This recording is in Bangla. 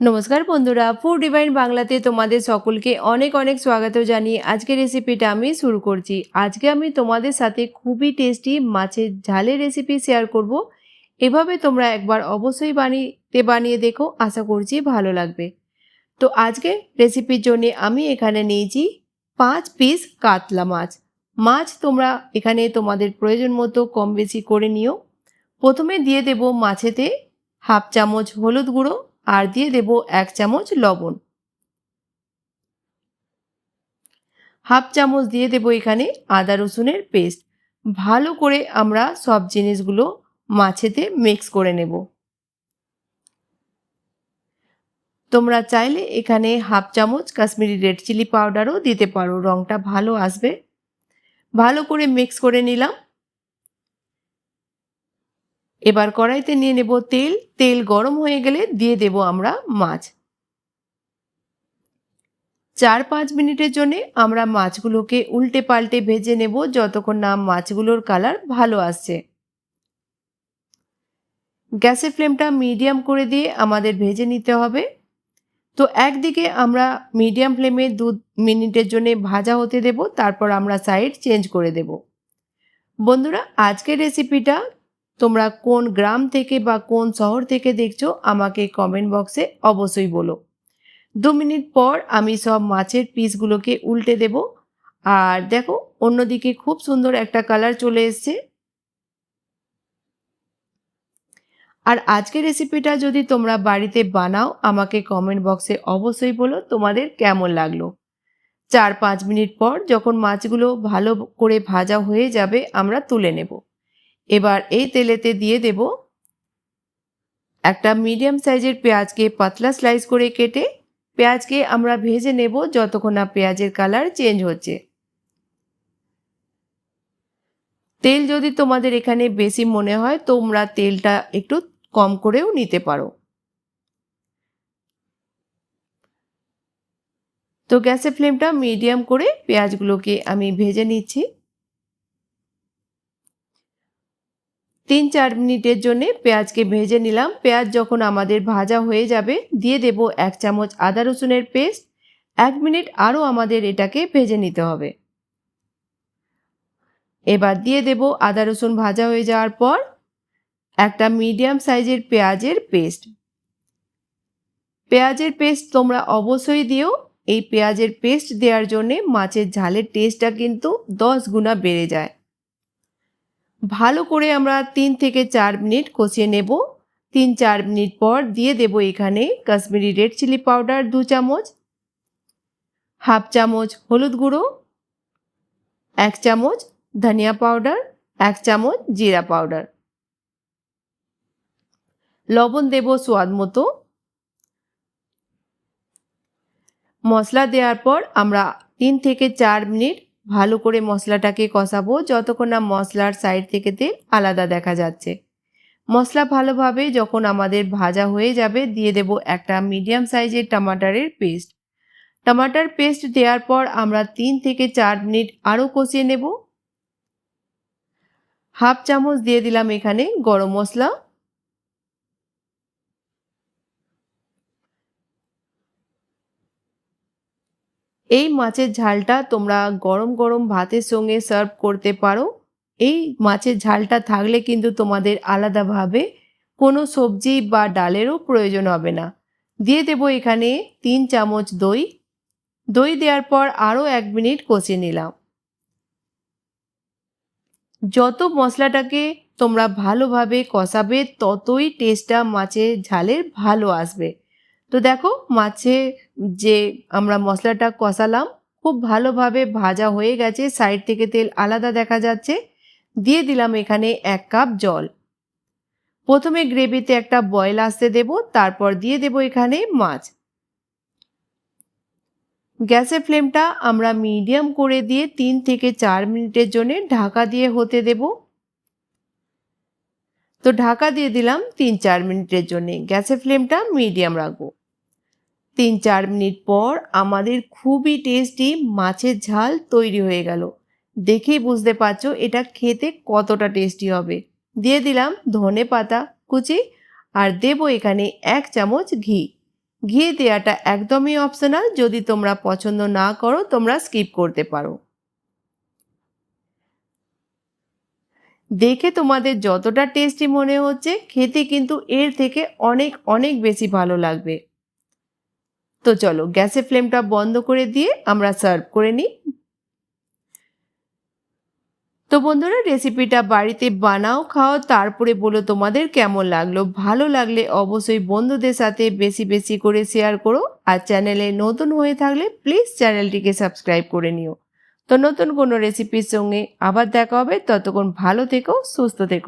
নমস্কার বন্ধুরা ফুড ডিভাইন বাংলাতে তোমাদের সকলকে অনেক অনেক স্বাগত জানিয়ে আজকের রেসিপিটা আমি শুরু করছি। আজকে আমি তোমাদের সাথে খুবই টেস্টি মাছের ঝালের রেসিপি শেয়ার করব। এভাবে তোমরা একবার অবশ্যই বানিয়ে বানিয়ে দেখো, আশা করছি ভালো লাগবে। তো আজকে রেসিপির জন্য আমি এখানে নিয়েছি পাঁচ পিস কাতলা মাছ। মাছ তোমরা এখানে তোমাদের প্রয়োজন মতো কম বেশি করে নিও। প্রথমে দিয়ে দেব মাছেতে হাফ চামচ হলুদ গুঁড়ো আর দিয়ে দেব এক চামচ লবণ। হাফ চামচ দিয়ে দেব এখানে আদা রসুনের পেস্ট। ভালো করে আমরা সব জিনিসগুলো মাছেতে মিক্স করে নেব। তোমরা চাইলে এখানে হাফ চামচ কাশ্মীরি রেড চিলি পাউডারও দিতে পারো, রঙটা ভালো আসবে। ভালো করে মিক্স করে নিলাম। এবার কড়াইতে নিয়ে নেব তেল। তেল গরম হয়ে গেলে দিয়ে দেব আমরা মাছ। চার পাঁচ মিনিটের জন্য আমরা মাছগুলোকে উল্টে পাল্টে ভেজে নেব যতক্ষণ না মাছগুলোর কালার ভালো আসছে। গ্যাসের ফ্লেমটা মিডিয়াম করে দিয়ে আমাদের ভেজে নিতে হবে। তো একদিকে আমরা মিডিয়াম ফ্লেমে দু মিনিটের জন্য ভাজা হতে দেব, তারপর আমরা সাইড চেঞ্জ করে দেব। বন্ধুরা, আজকের রেসিপিটা তোমরা কোন গ্রাম থেকে বা কোন শহর থেকে দেখছ, আমাকে কমেন্ট বক্সে অবশ্যই বলো। দু মিনিট পর আমি সব মাছের পিসগুলোকে উল্টে দেব। আর দেখো, অন্যদিকে খুব সুন্দর একটা কালার চলে এসছে। আর আজকের রেসিপিটা যদি তোমরা বাড়িতে বানাও, আমাকে কমেন্ট বক্সে অবশ্যই বলো তোমাদের কেমন লাগল। চার পাঁচ মিনিট পর যখন মাছগুলো ভালো করে ভাজা হয়ে যাবে, আমরা তুলে নেব। এবার এই তেলেতে দিয়ে দেব একটা মিডিয়াম সাইজের পেঁয়াজকে পাতলা স্লাইস করে কেটে পেঁয়াজকে আমরা ভেজে নেব যতক্ষণ না পেঁয়াজের কালার চেঞ্জ হচ্ছে। তেল যদি তোমাদের এখানে বেশি মনে হয়, তোমরা তেলটা একটু কম করেও নিতে পারো। তো গ্যাসের ফ্লেমটা মিডিয়াম করে পেঁয়াজগুলোকে আমি ভেজে নিচ্ছি। তিন চার মিনিটের জন্য পেঁয়াজকে ভেজে নিলাম। পেঁয়াজ যখন আমাদের ভাজা হয়ে যাবে, দিয়ে দেব এক চামচ আদা রসুনের পেস্ট। এক মিনিট আরও আমাদের এটাকে ভেজে নিতে হবে। এবার দিয়ে দেব আদা রসুন ভাজা হয়ে যাওয়ার পর একটা মিডিয়াম সাইজের পেঁয়াজের পেস্ট। পেঁয়াজের পেস্ট তোমরা অবশ্যই দিও। এই পেঁয়াজের পেস্ট দেওয়ার জন্যে মাছের ঝালের টেস্টটা কিন্তু দশ গুণা বেড়ে যায়। ভালো করে আমরা তিন থেকে চার মিনিট কষিয়ে নেব। তিন চার মিনিট পর দিয়ে দেব এখানে কাশ্মীরি রেড চিলি পাউডার দু চামচ, হাফ চামচ হলুদ গুঁড়ো, এক চামচ ধনিয়া পাউডার, এক চামচ জিরা পাউডার। লবণ দেব স্বাদ মতো। মশলা দেওয়ার পর আমরা তিন থেকে চার মিনিট ভালো করে মশলাটাকে কষাবো। যতক্ষণ না মশলার সাইড থেকে তেল আলাদা দেখা যাচ্ছে। মশলা ভালোভাবে যখন আমাদের ভাজা হয়ে যাবে, দিয়ে দেব একটা মিডিয়াম সাইজের টমাটারের পেস্ট টমাটার পেস্ট দেওয়ার পর আমরা তিন থেকে চার মিনিট আরও কষিয়ে নেব। হাফ চামচ দিয়ে দিলাম এখানে গরম মশলা। এই মাছের ঝালটা তোমরা গরম গরম ভাতের সঙ্গে সার্ভ করতে পারো। এই মাছের ঝালটা থাকলে কিন্তু তোমাদের আলাদাভাবে কোনো সবজি বা ডালেরও প্রয়োজন হবে না। দিয়ে দেব এখানে তিন চামচ দই। দই দেওয়ার পর আরও এক মিনিট কষিয়ে নিলাম। যত মশলাটাকে তোমরা ভালোভাবে কষাবে, ততই টেস্টটা মাছের ঝালের ভালো আসবে। তো দেখো মাছে যে আমরা মশলাটা কষালাম, খুব ভালোভাবে ভাজা হয়ে গেছে। সাইড থেকে তেল আলাদা দেখা যাচ্ছে। দিয়ে দিলাম এখানে এক কাপ জল। প্রথমে গ্রেভিতে একটা বয়েল আসতে দেব, তারপর দিয়ে দেব এখানে মাছ। গ্যাসের ফ্লেমটা আমরা মিডিয়াম করে দিয়ে তিন থেকে চার মিনিটের জন্য ঢাকা দিয়ে হতে দেব। তো ঢাকা দিয়ে দিলাম তিন চার মিনিটের জন্য। গ্যাসের ফ্লেমটা মিডিয়াম রাখব। তিন চার মিনিট পর আমাদের খুবই টেস্টি মাছের ঝাল তৈরি হয়ে গেল। দেখেই বুঝতে পারছ এটা খেতে কতটা টেস্টি হবে। দিয়ে দিলাম ধনে পাতা কুচি আর দেব এখানে এক চামচ ঘি। ঘি দেওয়াটা একদমই অপশনাল যদি তোমরা পছন্দ না করো তোমরা স্কিপ করতে পারো। দেখে তোমাদের যতটা টেস্টি মনে হচ্ছে, খেতে কিন্তু এর থেকে অনেক অনেক বেশি ভালো লাগবে। তো চলো, গ্যাসের ফ্লেমটা বন্ধ করে দিয়ে আমরা সার্ভ করে নিই। তো বন্ধুরা, রেসিপিটা বাড়িতে বানাও, খাও, তারপরে বলো তোমাদের কেমন লাগল। ভালো লাগলে অবশ্যই বন্ধুদের সাথে বেশি বেশি করে শেয়ার করো। আর চ্যানেলে নতুন হয়ে থাকলে প্লিজ চ্যানেলটিকে সাবস্ক্রাইব করে নিও। তো নতুন কোনো রেসিপির সঙ্গে আবার দেখা হবে। ততক্ষণ ভালো থেকো, সুস্থ থেকো।